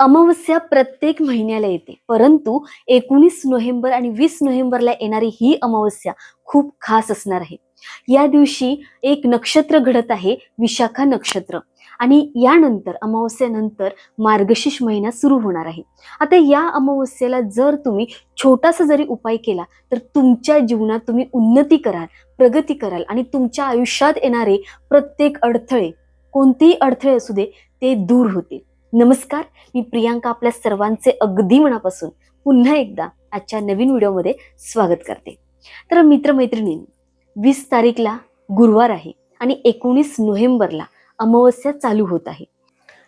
अमावस्या प्रत्येक महिन्याला येते. परंतु एकोणीस नोव्हेंबर आणि वीस नोव्हेंबरला येणारी ही अमावस्या खूप खास असणार आहे. या दिवशी एक नक्षत्र घडत आहे विशाखा नक्षत्र. आणि यानंतर अमावस्येनंतर मार्गशीर्ष महिना सुरू होणार आहे. आता या अमावस्येला जर तुम्ही छोटासा जरी उपाय केला तर तुमच्या जीवनात तुम्ही उन्नती कराल प्रगती कराल आणि तुमच्या आयुष्यात येणारे प्रत्येक अडथळे कोणतेही अडथळे असू दे ते दूर होतील. नमस्कार मी प्रियांका आपल्या सर्वांचे अगदी मनापासून पुन्हा एकदा आजच्या नवीन व्हिडिओमध्ये स्वागत करते. तर मित्रमैत्रिणी वीस तारीखला गुरुवार आहे आणि एकोणीस नोव्हेंबरला अमावस्या चालू होत आहे.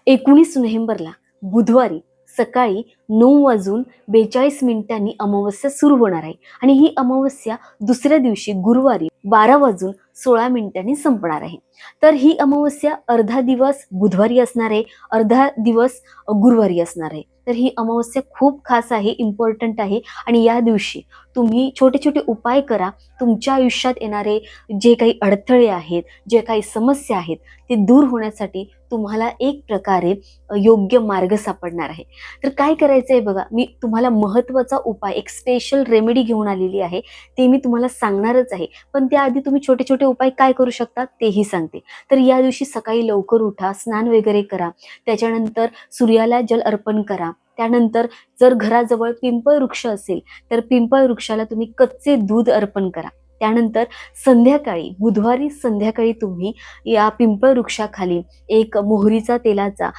एकोणीस नोव्हेंबरला बुधवारी सकाळी नऊ वाजून बेचाळीस मिनिटांनी अमावस्या सुरू होणार आहे आणि ही अमावस्या दुसऱ्या दिवशी गुरुवारी बारा वाजून सोळा मिनिटांनी संपणार आहे. तर ही अमावस्या अर्धा दिवस बुधवारी असणार आहे अर्धा दिवस गुरुवारी असणार आहे. तर ही अमावस्या खूप खास आहे इम्पॉर्टंट आहे आणि या दिवशी तुम्ही छोटे छोटे उपाय करा. तुमच्या आयुष्यात येणारे जे काही अडथळे आहेत जे काही समस्या आहेत ते दूर होण्यासाठी तुम्हाला एक प्रकारे योग्य मार्ग सापडणार आहे. तर काय करायचं आहे बघा मी तुम्हाला महत्त्वाचा उपाय एक स्पेशल रेमेडी घेऊन आलेली आहे. ते मी तुम्हाला सांगणारच आहे. पण त्याआधी तुम्ही छोटे छोटे उपाय काय करू शकता तेही सांगते. तर या दिवशी सकाळी लवकर उठा स्नान वगैरे करा. त्याच्यानंतर सूर्याला जल अर्पण करा. त्यानंतर जर घराजवळ पिंपळ वृक्ष असेल तर पिंपळ वृक्षाला तुम्ही कच्चे दूध अर्पण करा. त्यानंतर संध्याकाळी बुधवारी संध्याकाळी तुम्ही या पिंपळ वृक्षाखाली एक मोहरीचा तेलाचा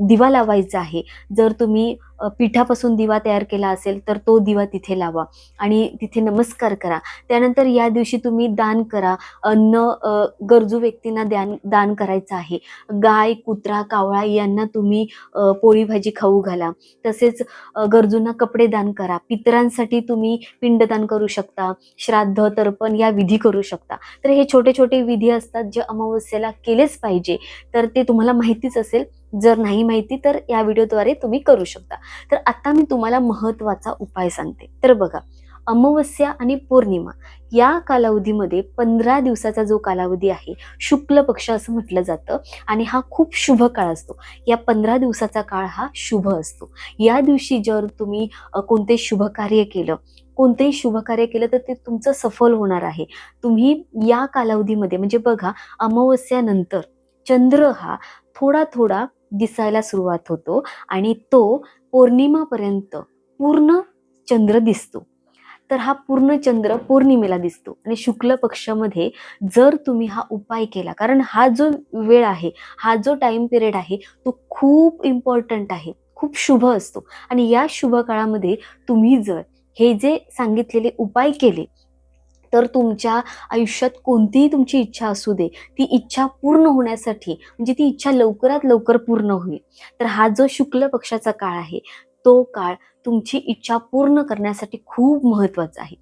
दिवा लावायचा आहे. जर तुम्ही पिठापासून दिवा तयार केला असेल तर तो दिवा तिथे लावा आणि तिथे नमस्कार करा. त्यानंतर या दिवशी तुम्ही दान करा. अन्न गरजू व्यक्तींना दान दान करायचं आहे. गाय कुत्रा कावळा यांना तुम्ही पोळी भाजी खाऊ घाला. तसेच गरजूंना कपडे दान करा. पितरांसाठी तुम्ही पिंडदान करू शकता श्राद्ध तर्पण या विधी करू शकता. तर हे छोटे छोटे विधी असतात जे अमावस्येला केलेच पाहिजे. तर ते तुम्हाला माहितीच असेल. जर नाही माहिती तर या व्हिडिओद्वारे तुम्ही करू शकता. तर आता मी तुम्हाला महत्त्वाचा उपाय सांगते. तर बघा अमावस्या आणि पौर्णिमा या कालावधीमध्ये पंधरा दिवसाचा जो कालावधी आहे शुक्ल पक्ष असं म्हटलं जातं आणि हा खूप शुभ काळ असतो. या पंधरा दिवसाचा काळ हा शुभ असतो. या दिवशी जर तुम्ही कोणते शुभ कार्य केलं कोणतेही शुभ कार्य केलं तर ते तुमचं सफल होणार आहे. तुम्ही या कालावधीमध्ये म्हणजे बघा अमावस्यानंतर चंद्र हा थोडा थोडा दिसायला सुरुवात होतो आणि तो पौर्णिमापर्यंत पूर्ण चंद्र दिसतो. तर हा पूर्ण चंद्र पौर्णिमेला दिसतो आणि शुक्ल पक्षामध्ये जर तुम्ही हा उपाय केला कारण हा जो वेळ आहे हा जो टाइम पिरियड आहे तो खूप इम्पॉर्टंट आहे खूप शुभ असतो. आणि या शुभ काळामध्ये तुम्ही जर हे जे सांगितलेले उपाय केले तर तुमच्या आयुष्यात कोणतीही तुमची इच्छा असू दे ती इच्छा पूर्ण होण्यासाठी म्हणजे ती इच्छा लवकरात लवकर पूर्ण होईल. तर हा जो शुक्ल पक्षाचा काळ आहे तो काळ तुमची इच्छा पूर्ण करण्यासाठी खूप महत्त्वाचा आहे.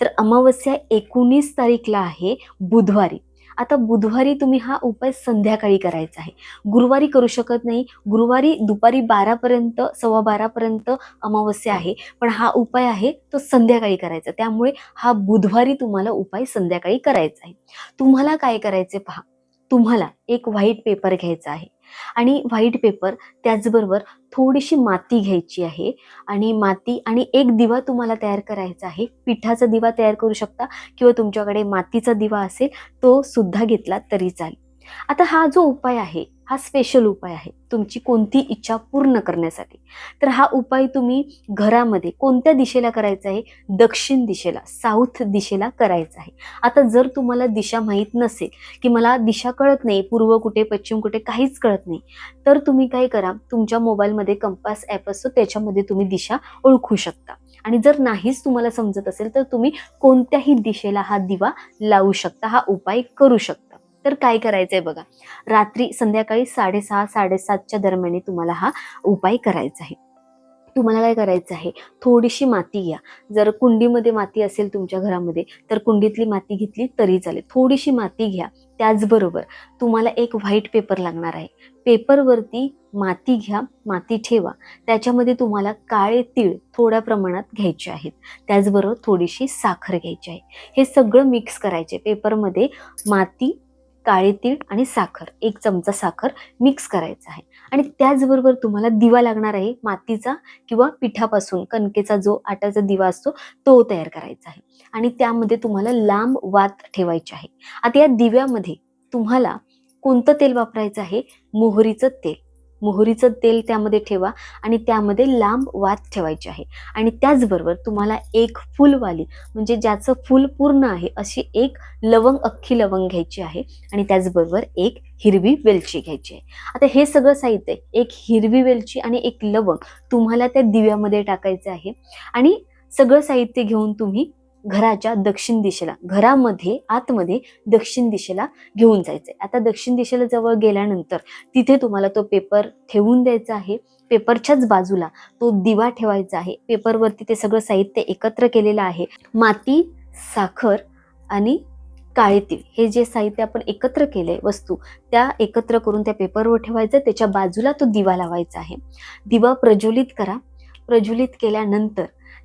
तर अमावस्या एकोणीस तारीखला आहे बुधवारी. आता बुधवारी तुम्ही हा उपाय संध्याकाळी करायचा आहे. गुरुवारी करू शकत नाही. गुरुवारी दुपारी बारापर्यंत सव्वा बारापर्यंत अमावस्या आहे. पण हा उपाय आहे तो संध्याकाळी करायचा. त्यामुळे हा बुधवारी तुम्हाला उपाय संध्याकाळी करायचा आहे. तुम्हाला काय करायचे पहा. तुम्हाला एक व्हाईट पेपर घ्यायचा आहे. आणि व्हाईट पेपर त्याचबरोबर थोडीशी माती घ्यायची आहे. आणि माती आणि एक दिवा तुम्हाला तयार करायचा आहे. पिठाचा दिवा तयार करू शकता किंवा तुमच्याकडे मातीचा दिवा असेल तो सुद्धा घेतला तरी चालेल. आता हा जो उपाय आहे हा स्पेशल उपाय आहे. तुमची कोणती इच्छा पूर्ण करण्यासाठी. तर हा उपाय तुम्ही घरामध्ये कोणत्या दिशेला करायचा आहे? दक्षिण दिशेला साऊथ दिशेला करायचा आहे. आता जर तुम्हाला दिशा माहीत नसेल की मला दिशा कळत नाही पूर्व कुठे पश्चिम कुठे काहीच कळत नाही तर तुम्ही काय करा तुमच्या मोबाईलमध्ये कंपास ॲप असतो त्याच्यामध्ये तुम्ही दिशा ओळखू शकता. आणि जर नाहीच तुम्हाला समजत असेल तर तुम्ही कोणत्याही दिशेला हा दिवा लावू शकता हा उपाय करू शकता. तर काय करायचंय बघा? रात्री संध्याकाळी साडेसहा साडेसातच्या दरम्यान तुम्हाला हा उपाय करायचा आहे. तुम्हाला काय करायचं आहे? थोडीशी माती घ्या. जर कुंडीमध्ये माती असेल तुमच्या घरामध्ये तर कुंडीतली माती घेतली तरी चालेल. थोडीशी माती घ्या. त्याचबरोबर तुम्हाला एक व्हाईट पेपर लागणार आहे. पेपरवरती माती घ्या माती ठेवा. त्याच्यामध्ये तुम्हाला काळे तीळ थोड्या प्रमाणात घ्यायचे आहेत. त्याचबरोबर थोडीशी साखर घ्यायची आहे. हे सगळं मिक्स करायचे. पेपरमध्ये माती काळे तीळ आणि साखर. एक चमचा साखर मिक्स करायचा आहे. आणि त्याचबरोबर तुम्हाला दिवा लागणार आहे मातीचा किंवा पिठापासून. कणकेचा जो आटाचा दिवा असतो तो तयार करायचा आहे. आणि त्यामध्ये तुम्हाला लांब वात ठेवायची आहे. आता या दिव्यामध्ये तुम्हाला कोणतं तेल वापरायचं आहे? मोहरीचं तेल. मोहरीचं तेल त्यामध्ये ठेवा आणि त्यामध्ये लांब वात ठेवायची आहे. आणि त्याचबरोबर तुम्हाला एक फुलवाली म्हणजे ज्याचं फुल पूर्ण आहे अशी एक लवंग अख्खी लवंग घ्यायची आहे आणि त्याचबरोबर एक हिरवी वेलची घ्यायची आहे. आता हे सगळं साहित्य एक हिरवी वेलची आणि एक लवंग तुम्हाला त्या दिव्यामध्ये टाकायचं आहे. आणि सगळं साहित्य घेऊन तुम्ही घराच्या दक्षिण दिशेला घरामध्ये आतमध्ये दक्षिण दिशेला घेऊन जायचं आहे आता दक्षिण दिशेला जवळ गेल्यानंतर तिथे तुम्हाला तो पेपर ठेवून द्यायचा आहे. पेपरच्याच बाजूला तो दिवा ठेवायचा आहे. पेपरवरती ते सगळं साहित्य एकत्र केलेलं आहे. माती साखर आणि काळे तीळ हे जे साहित्य आपण एकत्र केले वस्तू त्या एकत्र करून त्या पेपरवर ठेवायचं. त्याच्या बाजूला तो दिवा लावायचा आहे. दिवा प्रज्वलित करा. प्रज्वलित केल्यानंतर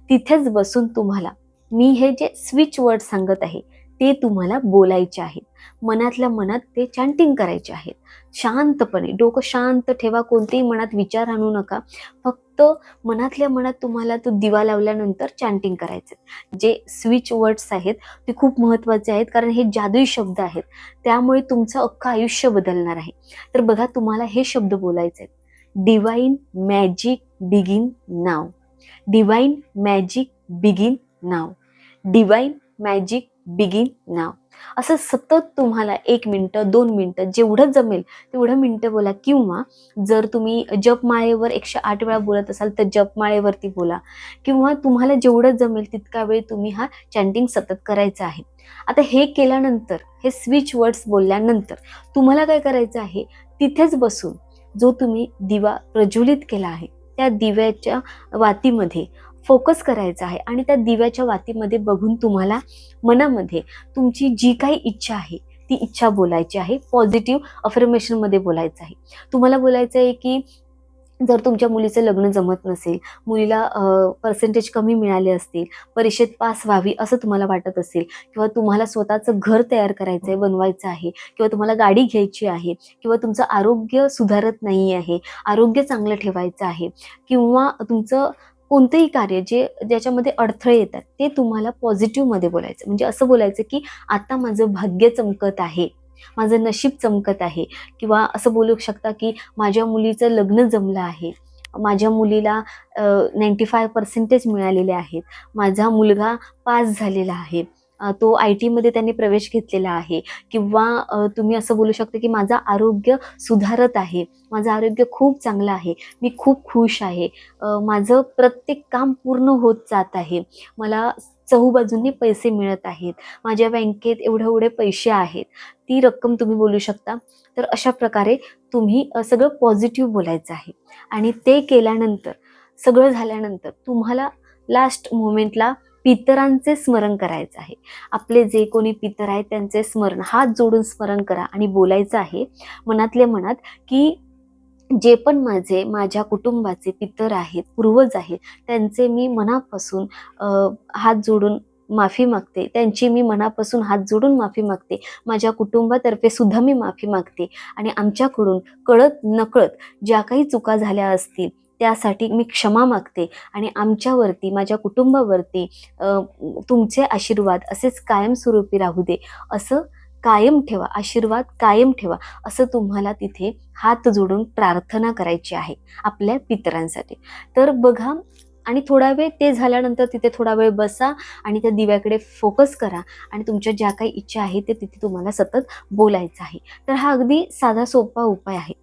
तिथेच बसून तुम्हाला मी हे जे स्विच वर्ड सांगत आहे ते तुम्हाला बोलायचे आहेत. मनातल्या मनात ते चॅन्टिंग करायचे आहेत. शांतपणे डोकं शांत ठेवा कोणतेही मनात विचार आणू नका. फक्त मनातल्या मनात तुम्हाला तो दिवा लावल्यानंतर चॅन्टिंग करायचं जे स्विच वर्ड्स आहेत ते खूप महत्त्वाचे आहेत कारण हे जादुई शब्द आहेत. त्यामुळे तुमचं अख्खं आयुष्य बदलणार आहे. तर बघा तुम्हाला हे शब्द बोलायचे आहेत डिवाईन मॅजिक बिगिन नाव डिवाईन मॅजिक बिगिन नाव डिवाईन मॅजिक बिगिन नाव असं सतत तुम्हाला एक मिनटं दोन मिनटं जेवढं जमेल तेवढं मिनटं बोला. किंवा जर तुम्ही जपमाळेवर एकशे आठ वेळा बोलत असाल तर जपमाळेवरती बोला. किंवा तुम्हाला जेवढं जमेल तितका वेळ तुम्ही हा चॅन्टिंग सतत करायचा आहे. आता हे केल्यानंतर हे स्विच वर्ड्स बोलल्यानंतर तुम्हाला काय करायचं आहे? तिथेच बसून जो तुम्ही दिवा प्रज्वलित केला आहे त्या दिव्याच्या वातीमध्ये फोकस करायचा आहे आणि त्या दिव्याच्या वातीमध्ये बघून तुम्हाला मनामध्ये तुमची जी काही इच्छा आहे ती इच्छा बोलायची आहे. पॉझिटिव्ह अफर्मेशनमध्ये बोलायचं आहे. तुम्हाला बोलायचं आहे की जर तुमच्या मुलीचं लग्न जमत नसेल मुलीला पर्सेंटेज कमी मिळाले असतील परीक्षेत पास व्हावी असं तुम्हाला वाटत असेल किंवा तुम्हाला स्वतःचं घर तयार करायचं आहे बनवायचं आहे किंवा तुम्हाला गाडी घ्यायची आहे किंवा तुमचं आरोग्य सुधारत नाही आहे आरोग्य चांगलं ठेवायचं आहे किंवा तुमचं कोणतंही कार्य जे ज्याच्यामध्ये अडथळे येतात ते तुम्हाला पॉझिटिव्हमध्ये बोलायचं. म्हणजे असं बोलायचं की आता माझं भाग्य चमकत आहे माझं नशीब चमकत आहे किंवा असं बोलू शकता की माझ्या मुलीचं लग्न जमलं आहे माझ्या मुलीला नाईंटी फाय पर्सेंटेज मिळालेले आहेत माझा मुलगा पास झालेला आहे तो आय टीमध्ये त्यांनी प्रवेश घेतलेला आहे. किंवा तुम्ही असं बोलू शकता की माझं आरोग्य सुधारत आहे. माझं आरोग्य खूप चांगलं आहे. मी खूप खुश आहे. माझं प्रत्येक काम पूर्ण होत जात आहे. मला चहूबाजूंनी पैसे मिळत आहेत. माझ्या बँकेत एवढे एवढे पैसे आहेत. ती रक्कम तुम्ही बोलू शकता. तर अशा प्रकारे तुम्ही सगळं पॉझिटिव्ह बोलायचं आहे. आणि ते केल्यानंतर सगळं झाल्यानंतर तुम्हाला लास्ट मोमेंटला पितरांचे स्मरण करायचं आहे. आपले जे कोणी पितर आहेत त्यांचे स्मरण हात जोडून स्मरण करा आणि बोलायचं आहे. मनातल्या मनात की जे पण माझे माझ्या कुटुंबाचे पितर आहेत पूर्वज आहेत त्यांचे मी मनापासून हात जोडून माफी मागते. त्यांची मी मनापासून हात जोडून माफी मागते. माझ्या कुटुंबातर्फे सुद्धा मी माफी मागते. आणि आमच्याकडून कळत नकळत ज्या काही चुका झाल्या असतील त्यासाठी मी क्षमा मागते आणि आमच्यावरती माझ्या कुटुंबावरती तुमचे आशीर्वाद असेच कायमस्वरूपी राहू दे. असं कायम ठेवा आशीर्वाद कायम ठेवा असं तुम्हाला तिथे हात जोडून प्रार्थना करायची आहे आपल्या पितरांसाठी. तर बघा आणि थोडा वेळ ते झाल्यानंतर तिथे थोडा वेळ बसा आणि त्या दिव्याकडे फोकस करा आणि तुमच्या ज्या काही इच्छा आहे ते तिथे तुम्हाला सतत बोलायचं आहे. तर हा अगदी साधा सोपा उपाय आहे.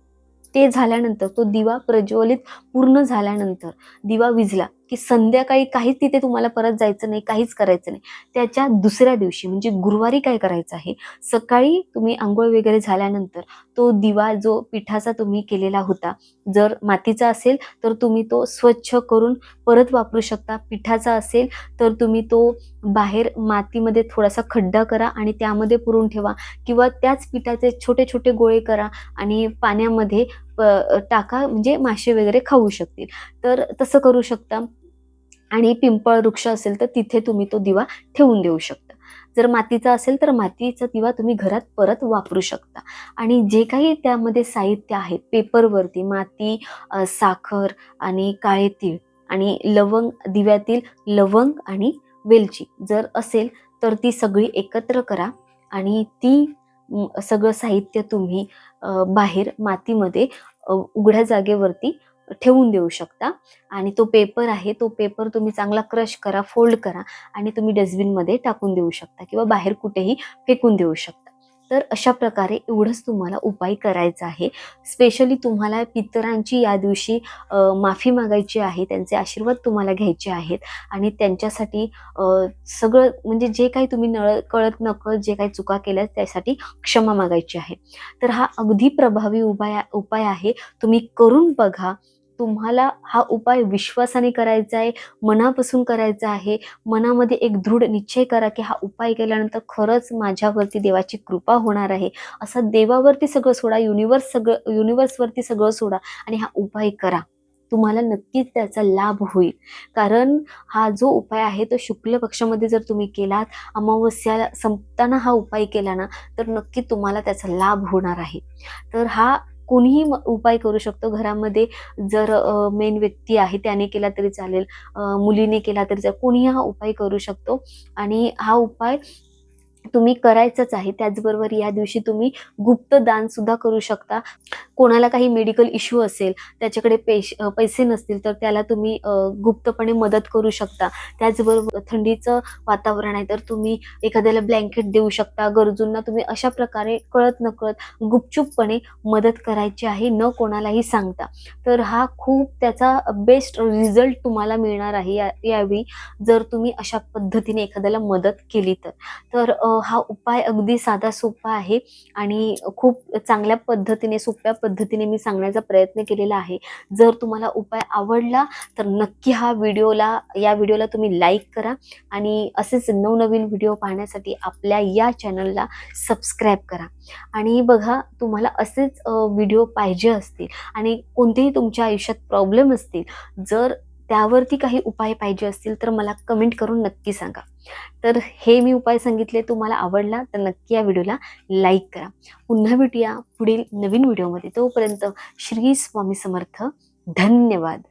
ते झाल्यानंतर तो दिवा प्रज्वलित पूर्ण झाल्यानंतर दिवा विझला की संध्याकाळी काहीच तिथे तुम्हाला परत जायचं नाही काहीच करायचं नाही. त्याच्या दुसऱ्या दिवशी म्हणजे गुरुवारी काय करायचं आहे? सकाळी तुम्ही आंघोळ वगैरे झाल्यानंतर तो दिवा जो पिठाचा तुम्ही केलेला होता जर मातीचा असेल तर तुम्ही तो स्वच्छ करून परत वापरू शकता. पिठाचा असेल तर तुम्ही तो बाहेर मातीमध्ये थोडासा खड्डा करा आणि त्यामध्ये पुरून ठेवा. किंवा त्याच पिठाचे छोटे छोटे गोळे करा आणि पाण्यामध्ये प- टाका म्हणजे मासे वगैरे खाऊ शकतील. तर तसं करू शकता. आणि पिंपळ वृक्ष असेल तर तिथे तुम्ही तो दिवा ठेवून देऊ शकता. जर मातीचा असेल तर मातीचा दिवा तुम्ही घरात परत वापरू शकता. आणि जे काही त्यामध्ये साहित्य आहे पेपरवरती माती साखर आणि काळे तीळ आणि लवंग दिव्यातील लवंग आणि वेलची जर असेल तर ती सगळी एकत्र करा आणि ती सगळं साहित्य तुम्ही बाहेर मातीमध्ये उघड्या जागेवरती ठेवून देऊ शकता. आणि तो पेपर आहे तो पेपर तुम्ही चांगला क्रश करा फोल्ड करा आणि तुम्ही डस्टबिनमध्ये टाकून देऊ शकता किंवा बाहेर कुठेही फेकून देऊ शकता. तर अशा प्रकारे एवढंच तुम्हाला उपाय करायचा आहे. स्पेशली तुम्हाला पितरांची या दिवशी माफी मागायची आहे त्यांचे आशीर्वाद तुम्हाला घ्यायचे आहेत आणि त्यांच्यासाठी सगळं म्हणजे जे काही तुम्ही नळ कळत नकळत जे काही चुका केल्या त्यासाठी क्षमा मागायची आहे. तर हा अगदी प्रभावी उपाय उपाय आहे. तुम्ही करून बघा तुम्हाला हा उपाय विश्वासाने करायचा आहे मनापासून करायचा आहे. मनामध्ये एक दृढ निश्चय करा की हा उपाय केल्यानंतर खरंच माझ्यावरती देवाची कृपा होणार आहे. असं देवावरती सगळं सोडा युनिवर्स सगळं युनिवर्सवरती सगळं सोडा आणि हा उपाय करा. तुम्हाला नक्कीच त्याचा लाभ होईल. कारण हा जो उपाय आहे तो शुक्ल पक्षामध्ये जर तुम्ही केलात अमावस्या संपताना हा उपाय केला ना तर नक्की तुम्हाला त्याचा लाभ होणार आहे. तर हा कोणीही म- उपाय करू शकतो. घरामध्ये जर मेन व्यक्ती आहे त्याने केला तरी चालेल. मुलीने केला तरी चालेल. कोणीही हा उपाय करू शकतो. आणि हा उपाय तुम्ही करायचंच आहे. त्याचबरोबर या दिवशी तुम्ही गुप्त दान सुद्धा करू शकता. कोणाला काही मेडिकल इश्यू असेल त्याच्याकडे पेश पैसे नसतील तर त्याला तुम्ही गुप्तपणे मदत करू शकता. त्याचबरोबर थंडीचं वातावरण आहे तर तुम्ही एखाद्याला ब्लँकेट देऊ शकता. गरजूंना तुम्ही अशा प्रकारे कळत नकळत गुपचूपपणे मदत करायची आहे न कोणालाही सांगता. तर हा खूप त्याचा बेस्ट रिझल्ट तुम्हाला मिळणार आहे या यावेळी जर तुम्ही अशा पद्धतीने एखाद्याला मदत केली तर. तर हा उपाय अगदी साधा सोपा आहे. आणि खूप चांगल्या पद्धतीने सोप्या पद्धतीने मी सांगण्याचा प्रयत्न केलेला आहे. जर तुम्हाला उपाय आवडला तर नक्की हा व्हिडिओला या व्हिडिओला तुम्ही लाईक करा. आणि असेच नवनवीन व्हिडिओ पाहण्यासाठी आपल्या या चॅनलला सबस्क्राईब करा. आणि बघा तुम्हाला असेच व्हिडिओ पाहिजे असतील आणि कोणतेही तुमच्या आयुष्यात प्रॉब्लेम असतील जर त्यावरती काही उपाय पाहिजे असतील तर मला कमेंट करून नक्की सांगा. तर हे मी उपाय सांगितले तुम्हाला आवडला तर नक्की या व्हिडिओला लाईक करा. पुन्हा भेटूया पुढील नवीन व्हिडिओमध्ये तोपर्यंत श्री स्वामी समर्थ. धन्यवाद.